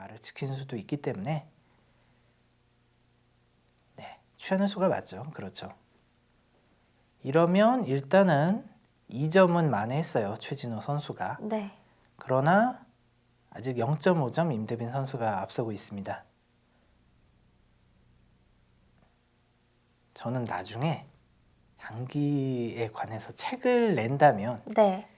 말을 지키는 수도 있기 때문에 네, 취하는 수가 맞죠. 그렇죠. 이러면 일단은 2점은 만회했어요. 최진호 선수가. 네. 그러나 아직 0.5점 임대빈 선수가 앞서고 있습니다. 저는 나중에 장기에 관해서 책을 낸다면 네.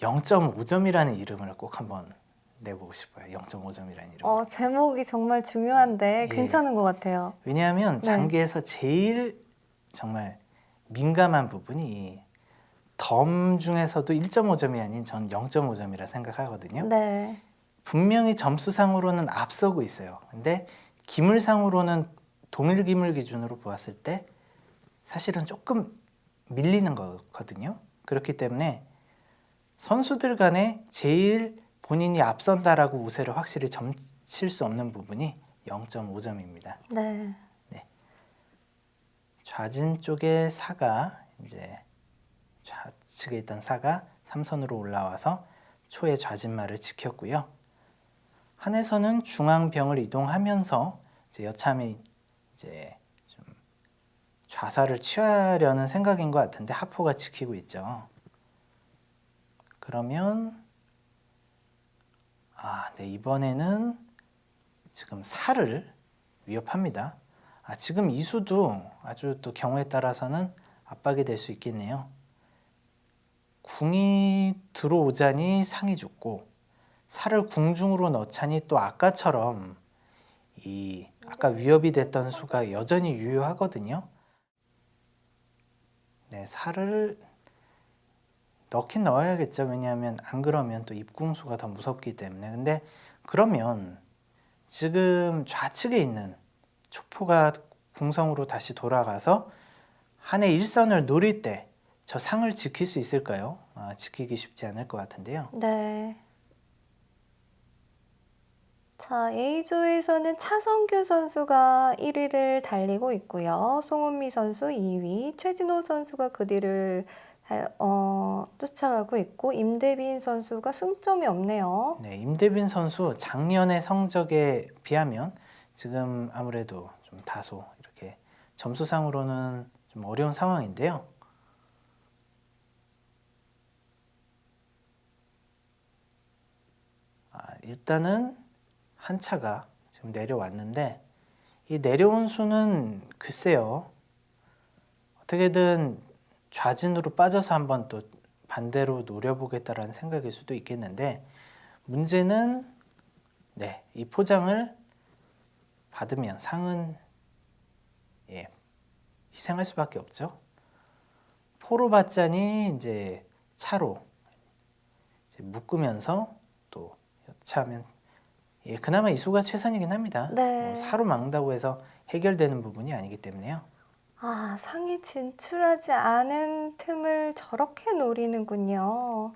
0.5점이라는 이름을 꼭 한번 내보고 싶어요. 0.5점이라는 이름. 어, 제목이 정말 중요한데 예. 괜찮은 것 같아요. 왜냐하면 네. 장기에서 제일 정말 민감한 부분이 덤 중에서도 1.5점이 아닌 전 0.5점이라 생각하거든요. 네. 분명히 점수상으로는 앞서고 있어요. 근데 기물상으로는 동일 기물 기준으로 보았을 때 사실은 조금 밀리는 거거든요. 그렇기 때문에 선수들 간에 제일 본인이 앞선다라고 우세를 확실히 점칠 수 없는 부분이 0.5점입니다. 네. 좌진 쪽에 사가 이제 좌측에 있던 사가 삼선으로 올라와서 초의 좌진말을 지켰고요. 한에서는 중앙병을 이동하면서 이제 여참이 이제 좀 좌사를 취하려는 생각인 것 같은데 하포가 지키고 있죠. 그러면 아, 네 이번에는 지금 살을 위협합니다. 아, 지금 이수도 아주 또 경우에 따라서는 압박이 될 수 있겠네요. 궁이 들어오자니 상이 죽고 살을 궁중으로 넣자니 또 아까처럼 이 아까 위협이 됐던 수가 여전히 유효하거든요. 네, 살을 넣긴 넣어야겠죠. 왜냐하면 안 그러면 또 입궁수가 더 무섭기 때문에. 근데 그러면 지금 좌측에 있는 초포가 궁성으로 다시 돌아가서 한해 일선을 노릴 때 저 상을 지킬 수 있을까요? 아, 지키기 쉽지 않을 것 같은데요. 네. 자, A조에서는 차성규 선수가 1위를 달리고 있고요. 송은미 선수 2위, 최진호 선수가 그 뒤를 달- 어, 쫓아가고 있고 임대빈 선수가 승점이 없네요. 네, 임대빈 선수 작년의 성적에 비하면 지금 아무래도 좀 다소 이렇게 점수상으로는 좀 어려운 상황인데요. 아, 일단은 한 차가 지금 내려왔는데 이 내려온 수는 글쎄요. 어떻게든 좌진으로 빠져서 한번 또 반대로 노려보겠다라는 생각일 수도 있겠는데 문제는 네, 이 포장을 받으면 상은 예, 희생할 수밖에 없죠. 포로 받자니 이제 차로 이제 묶으면서 또 여차하면 예, 그나마 이수가 최선이긴 합니다. 네. 뭐 사로 막는다고 해서 해결되는 부분이 아니기 때문에요. 아, 상이 진출하지 않은 틈을 저렇게 노리는군요.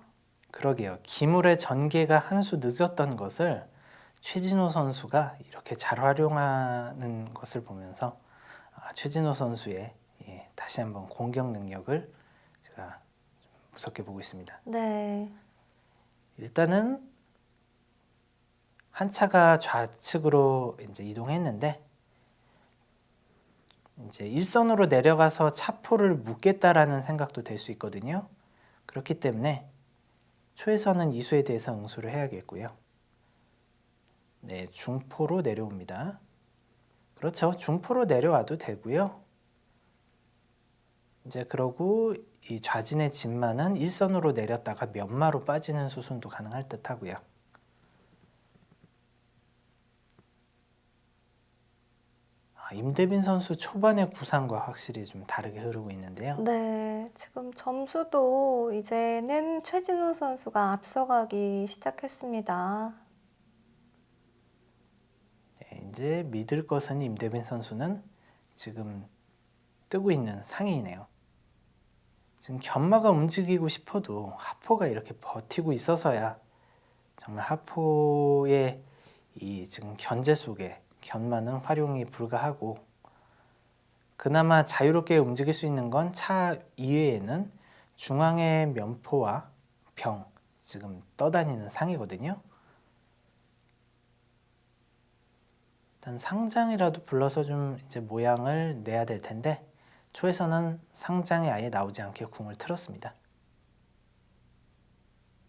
그러게요. 기물의 전개가 한 수 늦었던 것을 최진호 선수가 이렇게 잘 활용하는 것을 보면서 아, 최진호 선수의 예, 다시 한번 공격 능력을 제가 좀 무섭게 보고 있습니다. 네. 일단은 한 차가 좌측으로 이제 이동했는데 이제 일선으로 내려가서 차포를 묶겠다라는 생각도 될 수 있거든요. 그렇기 때문에 초에서는 이수에 대해서 응수를 해야겠고요. 네, 중포로 내려옵니다. 그렇죠. 중포로 내려와도 되고요. 이제 그러고 이 좌진의 진마는 일선으로 내렸다가 면마로 빠지는 수순도 가능할 듯 하고요. 임대빈 선수 초반의 구상과 확실히 좀 다르게 흐르고 있는데요. 네, 지금 점수도 이제는 최진호 선수가 앞서가기 시작했습니다. 네, 이제 믿을 것은 임대빈 선수는 지금 뜨고 있는 상위이네요. 지금 견마가 움직이고 싶어도 하포가 이렇게 버티고 있어서야 정말 하포의 이 지금 견제 속에 견마는 활용이 불가하고 그나마 자유롭게 움직일 수 있는 건 차 이외에는 중앙의 면포와 병 지금 떠다니는 상이거든요. 일단 상장이라도 불러서 좀 이제 모양을 내야 될 텐데 초에서는 상장이 아예 나오지 않게 궁을 틀었습니다.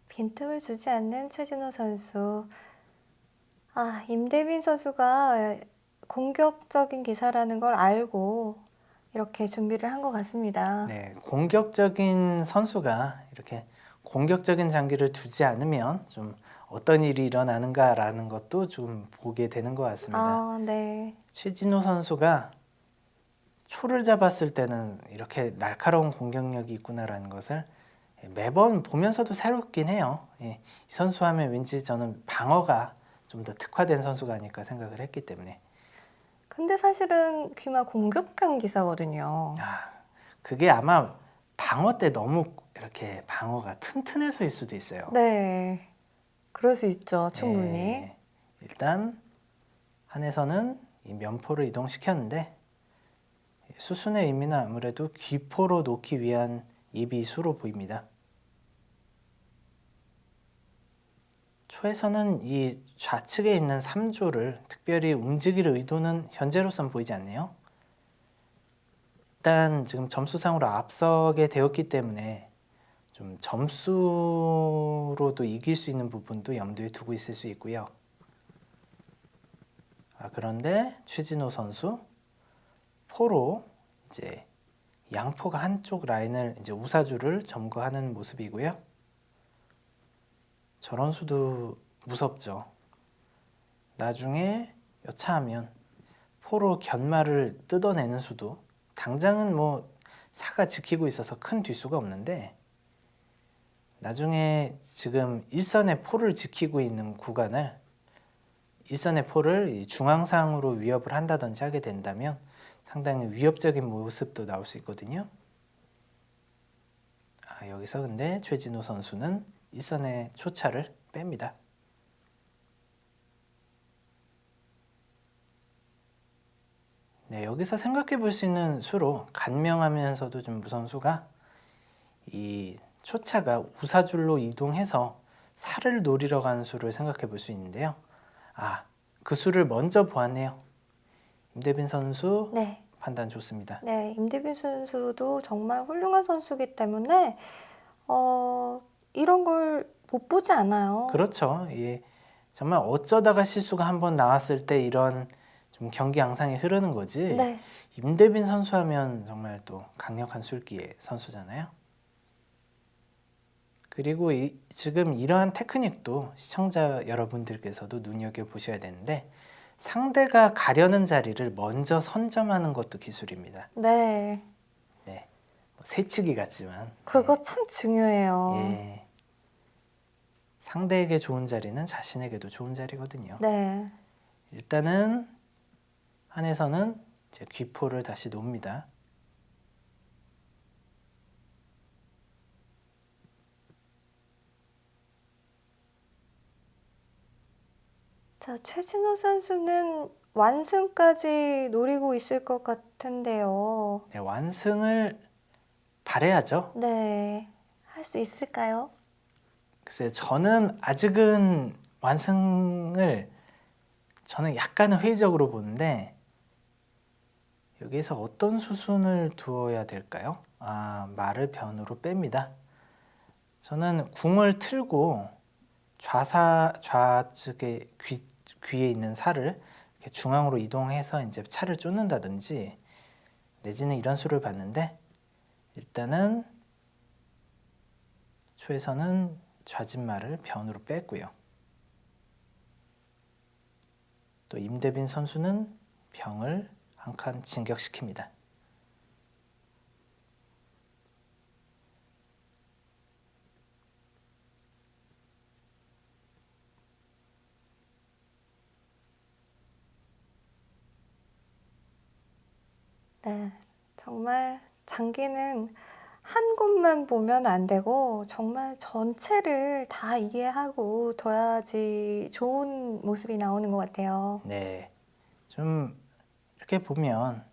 빈틈을 주지 않는 최진호 선수. 아, 임대빈 선수가 공격적인 기사라는 걸 알고 이렇게 준비를 한 것 같습니다. 네, 공격적인 선수가 이렇게 공격적인 장기를 두지 않으면 좀 어떤 일이 일어나는가라는 것도 좀 보게 되는 것 같습니다. 아, 네. 최진호 선수가 초를 잡았을 때는 이렇게 날카로운 공격력이 있구나라는 것을 매번 보면서도 새롭긴 해요. 예, 이 선수 하면 왠지 저는 방어가 좀 더 특화된 선수가 아닐까 생각을 했기 때문에 근데 사실은 귀마 공격형 기사거든요. 아, 그게 아마 방어 때 너무 이렇게 방어가 튼튼해서일 수도 있어요. 네. 그럴 수 있죠. 충분히. 예, 일단 한에서는 이 면포를 이동시켰는데 수순의 의미는 아무래도 귀포로 놓기 위한 예비수로 보입니다. 초에서는 이 좌측에 있는 3조를 특별히 움직일 의도는 현재로선 보이지 않네요. 일단 지금 점수상으로 앞서게 되었기 때문에 좀 점수로도 이길 수 있는 부분도 염두에 두고 있을 수 있고요. 아, 그런데 최진호 선수 포로 이제 양포가 한쪽 라인을 이제 우사주를 점거하는 모습이고요. 저런 수도 무섭죠. 나중에 여차하면 포로 견마를 뜯어내는 수도 당장은 뭐 사가 지키고 있어서 큰 뒤수가 없는데 나중에 지금 일선의 포를 지키고 있는 구간을 일선의 포를 이 중앙상으로 위협을 한다든지 하게 된다면 상당히 위협적인 모습도 나올 수 있거든요. 아, 여기서 근데 최진호 선수는 일선의 초차를 뺍니다. 네, 여기서 생각해 볼 수 있는 수로 간명하면서도 좀 무서운 수가 이 초차가 우사줄로 이동해서 살을 노리러 가는 수를 생각해 볼 수 있는데요. 아, 그 수를 먼저 보았네요. 임대빈 선수 네. 판단 좋습니다. 네, 임대빈 선수도 정말 훌륭한 선수기 때문에 어, 이런 걸 못 보지 않아요. 그렇죠. 예, 정말 어쩌다가 실수가 한 번 나왔을 때 이런 좀 경기 양상이 흐르는 거지. 네. 임대빈 선수 하면 정말 또 강력한 술기의 선수잖아요. 그리고 이, 지금 이러한 테크닉도 시청자 여러분들께서도 눈여겨 보셔야 되는데 상대가 가려는 자리를 먼저 선점하는 것도 기술입니다. 네. 네, 뭐 새치기 같지만 그거 참 중요해요. 예, 상대에게 좋은 자리는 자신에게도 좋은 자리거든요. 네. 일단은 한에서는 이제 귀포를 다시 놓습니다. 자, 최진호 선수는 완승까지 노리고 있을 것 같은데요. 네, 완승을 바래야죠. 네. 할 수 있을까요? 글쎄 저는 아직은 완승을 저는 약간은 회의적으로 보는데 여기서 어떤 수순을 두어야 될까요? 아 말을 변으로 뺍니다. 저는 궁을 틀고 좌사 좌측에 귀 귀에 있는 살을 중앙으로 이동해서 이제 차를 쫓는다든지 내지는 이런 수를 봤는데 일단은 초에서는 좌진말을 변으로 뺐고요. 또 임대빈 선수는 병을 한 칸 진격시킵니다. 네. 정말 장기는 한 곳만 보면 안 되고 정말 전체를 다 이해하고 둬야지 좋은 모습이 나오는 것 같아요. 네, 좀 이렇게 보면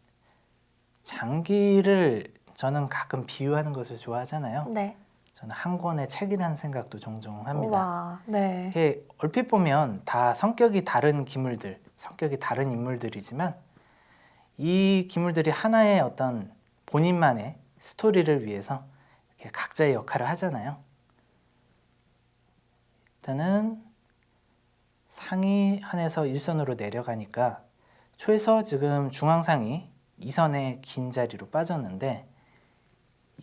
장기를 저는 가끔 비유하는 것을 좋아하잖아요. 네. 저는 한 권의 책이라는 생각도 종종 합니다. 와, 네. 이렇게 얼핏 보면 다 성격이 다른 기물들 성격이 다른 인물들이지만 이 기물들이 하나의 어떤 본인만의 스토리를 위해서 이렇게 각자의 역할을 하잖아요. 일단은 상이 한에서 일선으로 내려가니까 초에서 지금 중앙상이 이선의 긴 자리로 빠졌는데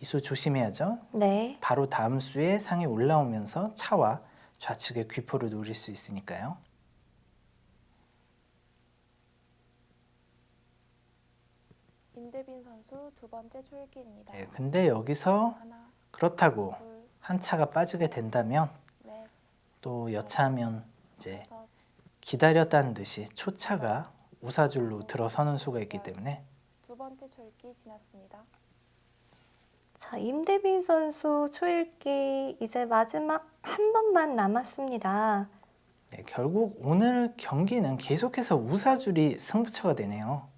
이수 조심해야죠. 네. 바로 다음 수에 상이 올라오면서 차와 좌측의 귀포를 노릴 수 있으니까요. 선수 두 번째 초읽기입니다. 네, 근데 여기서 하나, 그렇다고 둘, 한 차가 빠지게 된다면 넷, 또 여차하면 이제 다섯, 기다렸다는 듯이 초차가 우사줄로 들어서는 수가 있기 때문에 두 번째 초읽기 지났습니다. 자, 임대빈 선수 초읽기 이제 마지막 한 번만 남았습니다. 네, 결국 오늘 경기는 계속해서 우사줄이 승부처가 되네요.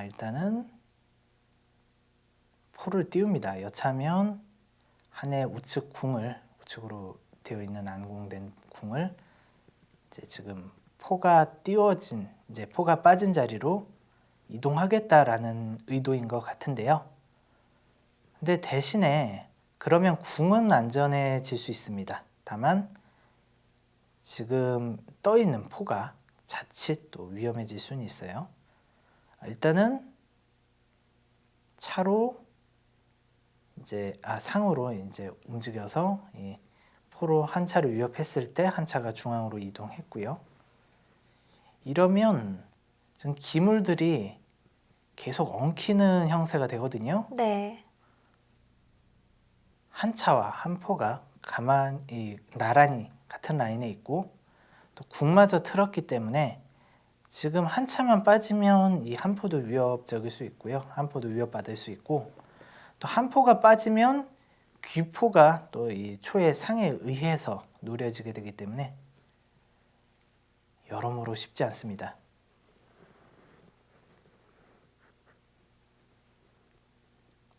아, 일단은 포를 띄웁니다. 여차하면 한해 우측 궁을 우측으로 되어 있는 안공된 궁을 이제 지금 포가 띄워진 이제 포가 빠진 자리로 이동하겠다라는 의도인 것 같은데요. 근데 대신에 그러면 궁은 안전해질 수 있습니다. 다만 지금 떠 있는 포가 자칫 또 위험해질 수는 있어요. 아, 일단은 차로 이제 아 상으로 이제 움직여서 이 포로 한 차를 위협했을 때 한 차가 중앙으로 이동했고요. 이러면 지금 기물들이 계속 엉키는 형태가 되거든요. 네. 한 차와 한 포가 가만히 나란히 같은 라인에 있고 또 궁마저 틀었기 때문에 지금 한 차만 빠지면 이 한 포도 위협적일 수 있고요. 한 포도 위협받을 수 있고 또 한 포가 빠지면 귀포가 또 이 초의 상에 의해서 노려지게 되기 때문에 여러모로 쉽지 않습니다.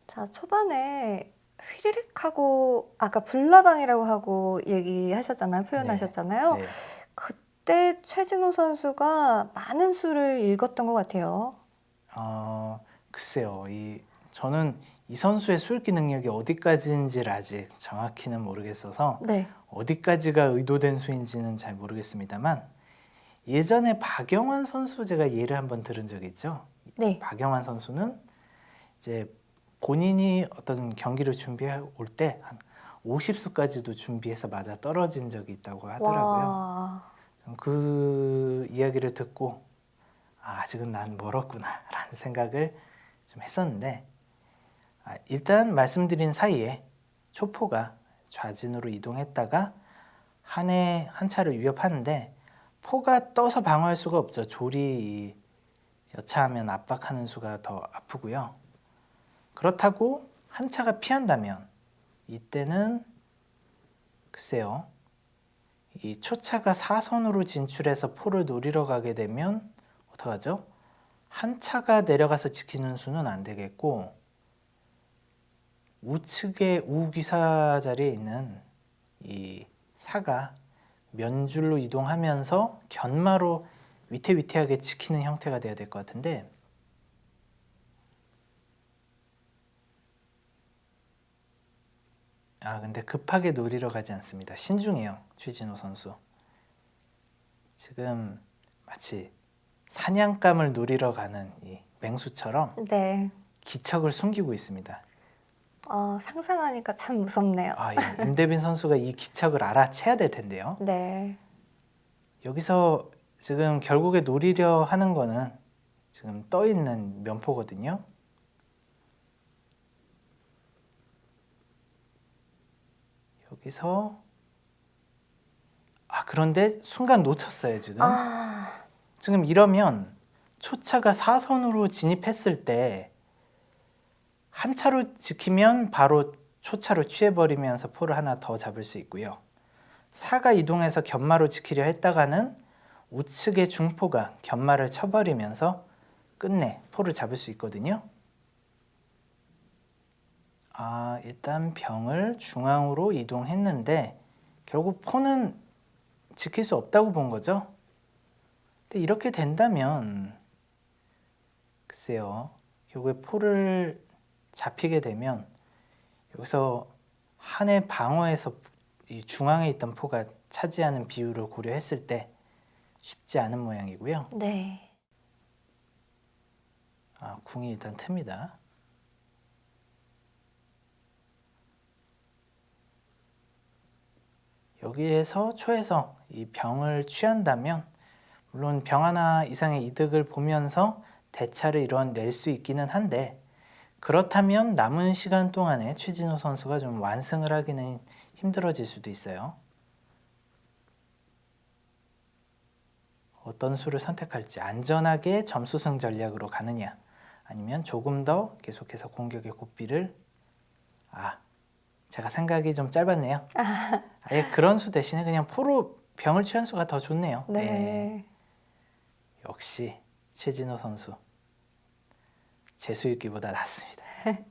자, 초반에 휘리릭 하고 아까 불나방이라고 하고 얘기하셨잖아요. 표현하셨잖아요. 네. 그때 최진호 선수가 많은 수를 읽었던 것 같아요. 어, 글쎄요. 이 저는 이 선수의 술기 능력이 어디까지인지를 아직 정확히는 모르겠어서 네. 어디까지가 의도된 수인지는 잘 모르겠습니다만 예전에 박영환 선수 제가 예를 한번 들은 적이 있죠. 네. 박영환 선수는 이제 본인이 어떤 경기를 준비해 올 때 한 50수까지도 준비해서 맞아 떨어진 적이 있다고 하더라고요. 와. 그 이야기를 듣고 아, 아직은 난 멀었구나라는 생각을 좀 했었는데 아, 일단 말씀드린 사이에 초포가 좌진으로 이동했다가 한해 한 차를 위협하는데 포가 떠서 방어할 수가 없죠. 조리 여차하면 압박하는 수가 더 아프고요. 그렇다고 한 차가 피한다면 이때는 글쎄요. 이 초차가 사선으로 진출해서 포를 노리러 가게 되면 어떡하죠? 한 차가 내려가서 지키는 수는 안 되겠고 우측의 우기사 자리에 있는 이 사가 면 줄로 이동하면서 견마로 위태위태하게 지키는 형태가 돼야 될 것 같은데 아 근데 급하게 노리러 가지 않습니다. 신중해요 최진호 선수. 지금 마치 사냥감을 노리러 가는 이 맹수처럼 네. 기척을 숨기고 있습니다. 어, 상상하니까 참 무섭네요. 아, 이 임대빈 선수가 이 기척을 알아채야 될 텐데요. 네. 여기서 지금 결국에 노리려 하는 거는 지금 떠 있는 면포거든요. 여기서 아 그런데 순간 놓쳤어요 지금. 아, 지금 이러면 초차가 사선으로 진입했을 때 한 차로 지키면 바로 초차로 취해버리면서 포를 하나 더 잡을 수 있고요. 사가 이동해서 견마로 지키려 했다가는 우측의 중포가 견마를 쳐버리면서 끝내 포를 잡을 수 있거든요. 아, 일단 병을 중앙으로 이동했는데 결국 포는 지킬 수 없다고 본 거죠. 근데 이렇게 된다면 글쎄요. 결국에 포를 잡히게 되면 여기서 한해 방어에서 이 중앙에 있던 포가 차지하는 비율을 고려했을 때 쉽지 않은 모양이고요. 네. 아, 궁이 일단 틉니다. 여기에서 초에서 이 병을 취한다면 물론 병 하나 이상의 이득을 보면서 대차를 이뤄낼 수 있기는 한데 그렇다면 남은 시간 동안에 최진호 선수가 좀 완승을 하기는 힘들어질 수도 있어요. 어떤 수를 선택할지 안전하게 점수승 전략으로 가느냐 아니면 조금 더 계속해서 공격의 고삐를 아 제가 생각이 좀 짧았네요. 아예 그런 수 대신에 그냥 포로 병을 취한 수가 더 좋네요. 네. 예, 역시 최진호 선수 재수 읽기보다 낫습니다.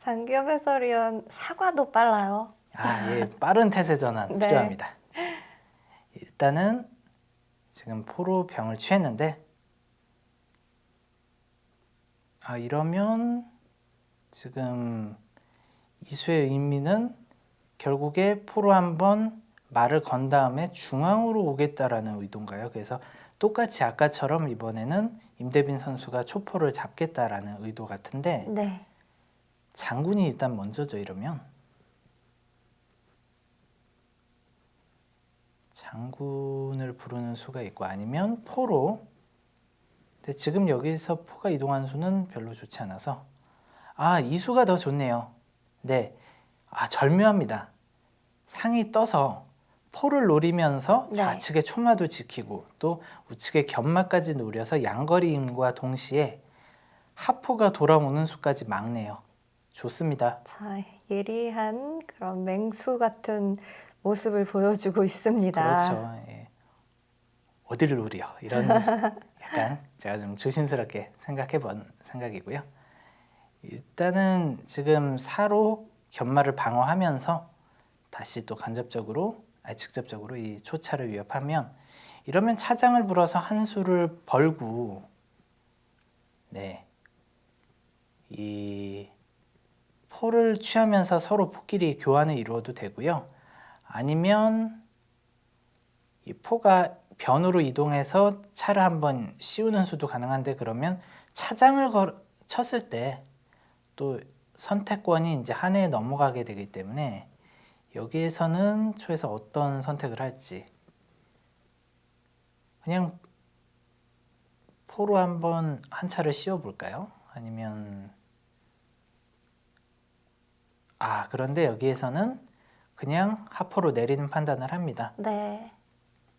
장기엽 해설위원 사과도 빨라요. 아, 예, 빠른 태세 전환 네. 필요합니다. 일단은 지금 포로 병을 취했는데 아 이러면 지금 이수의 의미는 결국에 포로 한번 말을 건 다음에 중앙으로 오겠다라는 의도인가요? 그래서 똑같이 아까처럼 이번에는 임대빈 선수가 초포를 잡겠다라는 의도 같은데 네. 장군이 일단 먼저죠 이러면 장군을 부르는 수가 있고 아니면 포로 근데 지금 여기서 포가 이동한 수는 별로 좋지 않아서 아 이 수가 더 좋네요 네. 아 절묘합니다 상이 떠서 포를 노리면서 네. 좌측의 초마도 지키고 또 우측의 견마까지 노려서 양거리임과 동시에 하포가 돌아오는 수까지 막네요 좋습니다 자, 예리한 그런 맹수 같은 모습을 보여주고 있습니다. 그렇죠. 예. 어디를 노려 이런 약간 제가 좀 조심스럽게 생각해 본 생각이고요. 일단은 지금 사로 견마를 방어하면서 다시 또 간접적으로 아니 직접적으로 이 초차를 위협하면 이러면 차장을 불어서 한 수를 벌고 네. 이 포를 취하면서 서로 포끼리 교환을 이루어도 되고요. 아니면 이 포가 변으로 이동해서 차를 한번 씌우는 수도 가능한데 그러면 차장을 걸, 쳤을 때 또 선택권이 이제 한 해에 넘어가게 되기 때문에 여기에서는 초에서 어떤 선택을 할지 그냥 포로 한번 한 차를 씌워 볼까요? 아니면 아 그런데 여기에서는 그냥 하포로 내리는 판단을 합니다. 네.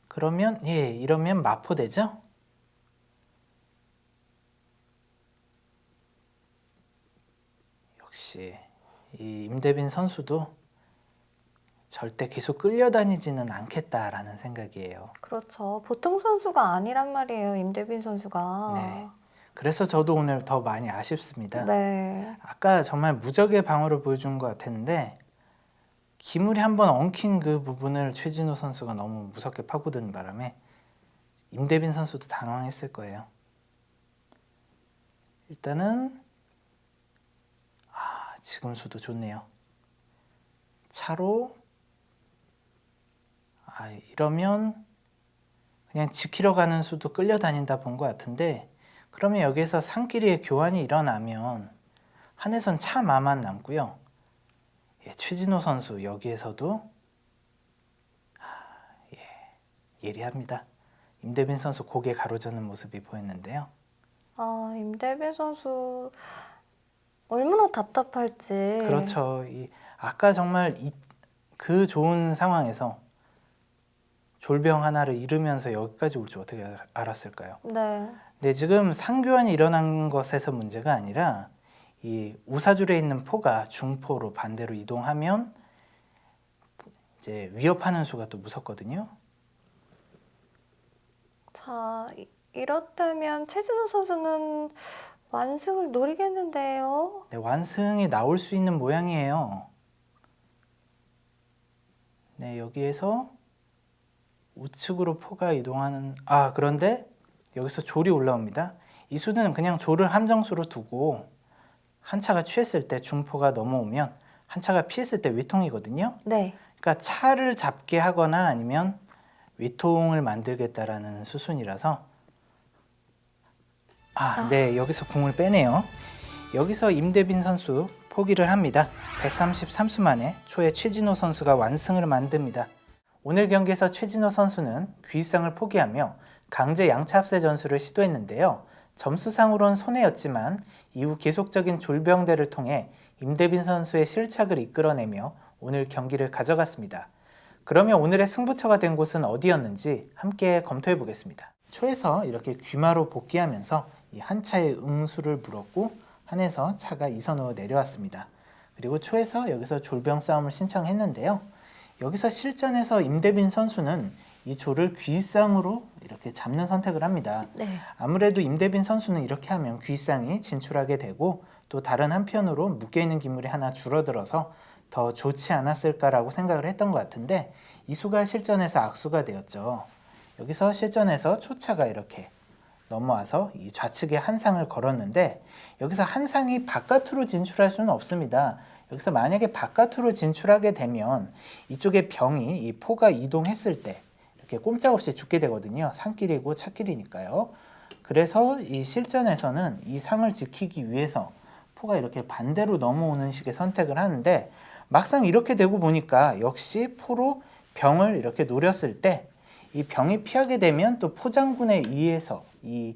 그러면 예 이러면 마포 되죠? 역시 이 임대빈 선수도 절대 계속 끌려다니지는 않겠다라는 생각이에요. 그렇죠. 보통 선수가 아니란 말이에요. 임대빈 선수가. 네. 그래서 저도 오늘 더 많이 아쉽습니다. 네. 아까 정말 무적의 방어를 보여준 것 같았는데 기물이 한번 엉킨 그 부분을 최진호 선수가 너무 무섭게 파고드는 바람에 임대빈 선수도 당황했을 거예요. 일단은 아 지금 수도 좋네요. 차로 아 이러면 그냥 지키러 가는 수도 끌려다닌다 본 것 같은데 그러면 여기에서 상끼리의 교환이 일어나면 한해선 차마만 남고요. 예, 최진호 선수 여기에서도 아, 예, 예리합니다. 임대빈 선수 고개 가로저는 모습이 보였는데요. 아, 임대빈 선수 얼마나 답답할지. 그렇죠. 이, 아까 정말 이, 그 좋은 상황에서 졸병 하나를 잃으면서 여기까지 올 줄 어떻게 알- 알았을까요? 네. 네, 지금 상교환이 일어난 것에서 문제가 아니라 이 우사줄에 있는 포가 중포로 반대로 이동하면 이제 위협하는 수가 또 무섭거든요. 자, 이- 이렇다면 최진호 선수는 완승을 노리겠는데요. 네, 완승이 나올 수 있는 모양이에요. 네, 여기에서 우측으로 포가 이동하는 아, 그런데 여기서 졸이 올라옵니다. 이 수는 그냥 졸을 함정수로 두고 한 차가 취했을 때 중포가 넘어오면 한 차가 피했을 때 위통이거든요. 네. 그러니까 차를 잡게 하거나 아니면 위통을 만들겠다라는 수순이라서 아, 네 여기서 공을 빼네요. 여기서 임대빈 선수 포기를 합니다. 133수 만에 초에 최진호 선수가 완승을 만듭니다. 오늘 경기에서 최진호 선수는 귀상을 포기하며 강제 양차 합세 전술을 시도했는데요. 점수상으로는 손해였지만 이후 계속적인 졸병대를 통해 임대빈 선수의 실착을 이끌어내며 오늘 경기를 가져갔습니다. 그러면 오늘의 승부처가 된 곳은 어디였는지 함께 검토해 보겠습니다. 초에서 이렇게 귀마로 복귀하면서 이 한 차의 응수를 물었고 한에서 차가 이선으로 내려왔습니다. 그리고 초에서 여기서 졸병 싸움을 신청했는데요. 여기서 실전에서 임대빈 선수는 이 조를 귀쌍으로 이렇게 잡는 선택을 합니다. 네. 아무래도 임대빈 선수는 이렇게 하면 귀쌍이 진출하게 되고 또 다른 한편으로 묶여 있는 기물이 하나 줄어들어서 더 좋지 않았을까라고 생각을 했던 것 같은데 이수가 실전에서 악수가 되었죠. 여기서 실전에서 초차가 이렇게 넘어와서 이 좌측에 한 상을 걸었는데 여기서 한 상이 바깥으로 진출할 수는 없습니다. 여기서 만약에 바깥으로 진출하게 되면 이쪽에 병이 이 포가 이동했을 때 이렇게 꼼짝없이 죽게 되거든요. 산길이고 차길이니까요. 그래서 이 실전에서는 이 상을 지키기 위해서 포가 이렇게 반대로 넘어오는 식의 선택을 하는데 막상 이렇게 되고 보니까 역시 포로 병을 이렇게 노렸을 때 이 병이 피하게 되면 또 포장군에 의해서 이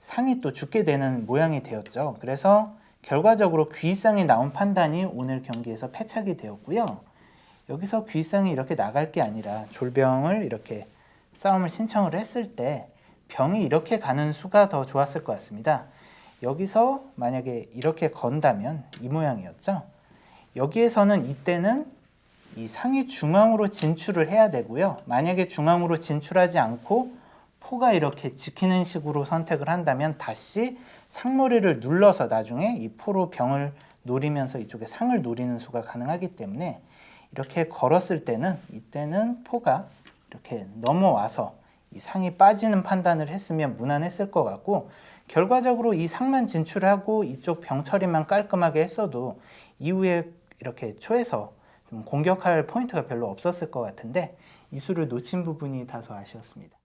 상이 또 죽게 되는 모양이 되었죠. 그래서 결과적으로 귀상이 나온 판단이 오늘 경기에서 패착이 되었고요. 여기서 귀상이 이렇게 나갈 게 아니라 졸병을 이렇게 싸움을 신청을 했을 때 병이 이렇게 가는 수가 더 좋았을 것 같습니다. 여기서 만약에 이렇게 건다면 이 모양이었죠. 여기에서는 이때는 이 상이 중앙으로 진출을 해야 되고요. 만약에 중앙으로 진출하지 않고 포가 이렇게 지키는 식으로 선택을 한다면 다시 상머리를 눌러서 나중에 이 포로 병을 노리면서 이쪽에 상을 노리는 수가 가능하기 때문에 이렇게 걸었을 때는 이때는 포가 이렇게 넘어와서 이 상이 빠지는 판단을 했으면 무난했을 것 같고 결과적으로 이 상만 진출하고 이쪽 병 처리만 깔끔하게 했어도 이후에 이렇게 초에서 좀 공격할 포인트가 별로 없었을 것 같은데 이 수를 놓친 부분이 다소 아쉬웠습니다.